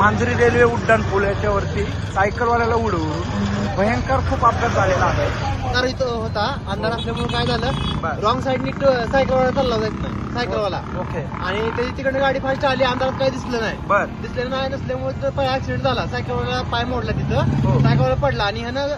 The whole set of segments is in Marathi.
मांजरी रेल्वे उड्डाण पूल याच्यावरती सायकलवाल्याला उडवून भयंकर खूप अपघात झालेला आहे. तर इथं होता अंधार असल्यामुळे काय झालं. रॉंग साईडनी सायकलवाला चालला जायचं सायकलवाला. ओके. आणि त्याची तिकडे गाडी फास्ट आली अंधारात काही दिसलं नाही. बर. दिसलं नाही नसल्यामुळे ऍक्सिडेंट झाला. सायकलवाला पाय मोडला हो. तिथं सायकलवाला पडला आणि ह्यानं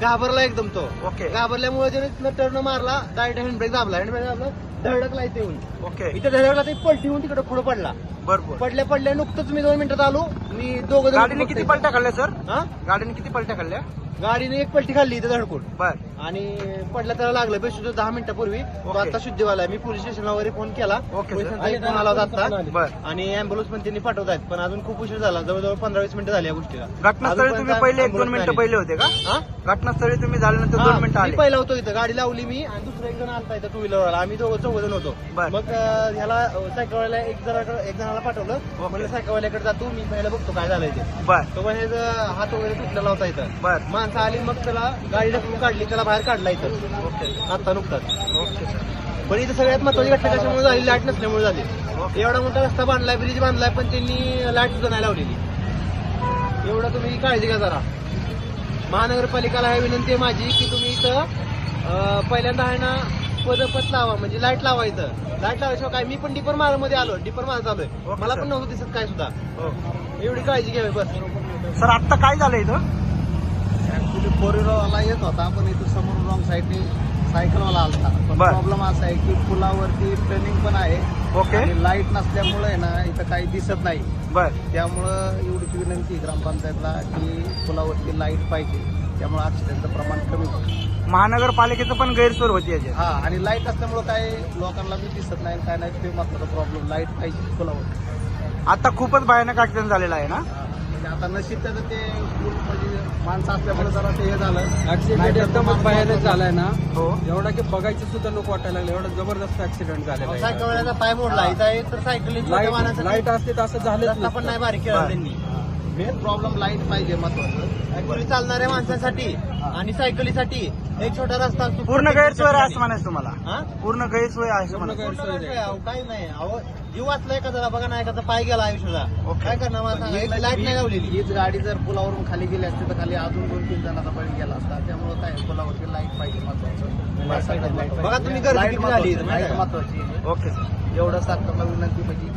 घाबरला एकदम तो. ओके. घाबरल्यामुळे त्याने टर्न मारला डायरेक्ट हँडब्रेक दाबला. हँडब्रेक दाबला धडकला इथे येऊन. ओके. इथे धडकला ते पलटी होऊन तिकडे पुढे पडला. बरोबर. पडल्या पडल्या नुकतंच मी दोन मिनिटात आलो. मी दोघं गाडीने किती पलट्या खाल्ल्या सर? हा? गाडीने किती पलट्या खाल्ल्या? गाडीने एक पलटी खाल्ली इथे धडकून. बर. आणि पडला त्याला लागलं बेशुद्ध दहा मिनिटापूर्वी. तो ओके. आता शुद्धीवाला आहे. मी पोलीस स्टेशनला वगैरे फोन केला. Okay, sir. पोलिसांचा एक फोन आला होता आता. बर. आणि अँब्युलन्स पण त्यांनी पाठवत आहेत. पण अजून खूप उशीर झाला. जवळजवळ पंधरा वीस मिनिटं झाली या गोष्टीला. घटनास्थळी तुम्ही पहिले एक दोन ambulance मिनिटं पहिले होते का. हा? घटनास्थळी तुम्ही झाल्यानंतर दोन हा, मिनिटं मी आले. पहिला होतो इथं. गाडी लावली मी आणि दुसरा एक जण आलता इथं टू व्हीलरवाला आम्ही दोघं चौघ जण होतो. बर. मग अं, ह्याला सायकलवाल्या एक जणाकडे एक जणाला पाठवलं. म्हणलं सायकलवाल्याकडे जातो मी पहिला बघतो काय झालंय ते. बर. तो पण ह्याचा हात वगैरे तुटलेला होता इथं. बर. माणसं आली मग त्याला गाडी ढकलून काढली. त्याला बाहेर काढला इथं. ओके आता नुकताच. पण इथं सगळ्यात महत्वाची घटना कशामुळे झाली? लाइट नसल्यामुळे झाली. एवढा मोठा रस्ता बांधलाय ब्रिज बांधलाय पण त्यांनी लाइट सुद्धा नाही लावलेली. एवढं तुम्ही काळजी घ्या जरा. महानगरपालिकाला ही विनंती आहे माझी की तुम्ही इथं पहिल्यांदा आहे ना पदपथ लावा. म्हणजे लाइट लावा इथं. लाइट लावायशिवाय काय? मी पण डिपरमध्ये आलो डिपर मारत आलोय ओके, मला. पण नव्हतं दिसत काय सुद्धा. हो. एवढी काळजी घ्यावी बस. सर आत्ता काय झालं इथं? ऍक्च्युली फोर व्हीलरवाला येत होता पण इथं समोर रॉंग साईडने सायकलवाला पण बर. प्रॉब्लेम असा आहे की पुलावरती ट्रेनिंग पण आहे. ओके. आणि लाइट नसल्यामुळे ना इथं काही दिसत नाही. बर. त्यामुळं एवढीच विनंती आहे ग्रामपंचायतला की पुलावरती लाइट पाहिजे. त्यामुळे ऍक्सिडेंटचं प्रमाण कमी होतं. महानगरपालिकेचं पण गैरसोय होती याची हा आणि लाइट असल्यामुळे काय लोकांना बी दिसत नाही काय नाही ते महत्त्वाचा प्रॉब्लेम लाइट पाहिजे पुलावर आता खूपच भयानक ऍक्सिडेंट झालेला आहे ना? म्हणजे आता नशीब त्याचं ते म्हणजे माणसं असल्यामुळे जरा ते हे झालं. ऍक्सिडेंट भयानक वापरतात. झालाय ना. हो. एवढा की बघायचं सुद्धा नको वाटायला लागलं. एवढा जबरदस्त ऍक्सिडेंट झालेला पाय मोडला. इथं आहे तर सायकली छोट्या लाइट असते तर असं रस्ता पण नाही. बारीक केला. त्यांनी. मेन प्रॉब्लेम लाइट पाहिजे महत्वाचं. ऍक्च्युली चालणाऱ्या माणसांसाठी आणि सायकलीसाठी एक छोटा रस्ता असतो. पूर्ण गैरसोय आहे असं म्हणायचं तुम्हाला. हा? पूर्ण गैरसोय आहे असं पूर्ण म्हणायचं. गैरसोय आहे. अहो, काही नाही. अहो जीव वाचला एखादा बघा ना एखादा पाय गेला आयुष्याचा ओके. काय करणार मला सांगा एक लाइट नाही लावलेली. हीच गाडी जर पुलावरून खाली गेली असती तर खाली अजून दोन तीन जणांचा बळी गेला असता. त्यामुळे काय पुलावरती लाइट पाहिजे महत्वाचं. बघा तुम्ही गर्दी लाइट किती झाली इथं, महत्वाची माहिती. ओके सर एवढं सरकारला विनंती म्हणजे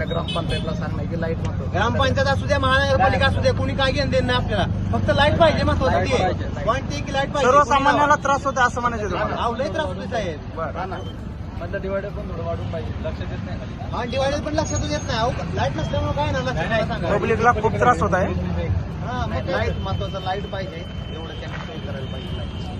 आपल्या ग्रामपंचायतला सांगणं की लाइट महत्वाची ग्रामपंचायत असू द्या महानगरपालिका असू द्या कोणी काय घेणं देणं नाही आपल्याला. फक्त लाइट पाहिजे महत्वाचं ते. पॉईंट ते की लाइट पाहिजे सर्वसामान्याला त्रास होते असं म्हणायचं तुम्हाला. अहो, लय त्रास होते साहेब. मधलं डिवायडर पण थोडं वाढून पाहिजे. लक्ष देत नाही खाली. हा डिवायडर पण लक्षात येत नाही. अहो लाइट नसल्यामुळे काय ना लक्षात सांगा. पब्लिकला खूप त्रास होत आहे. हा मग? लाइट महत्वाचं लाइट पाहिजे. एवढं त्यांनी सोय करायला पाहिजे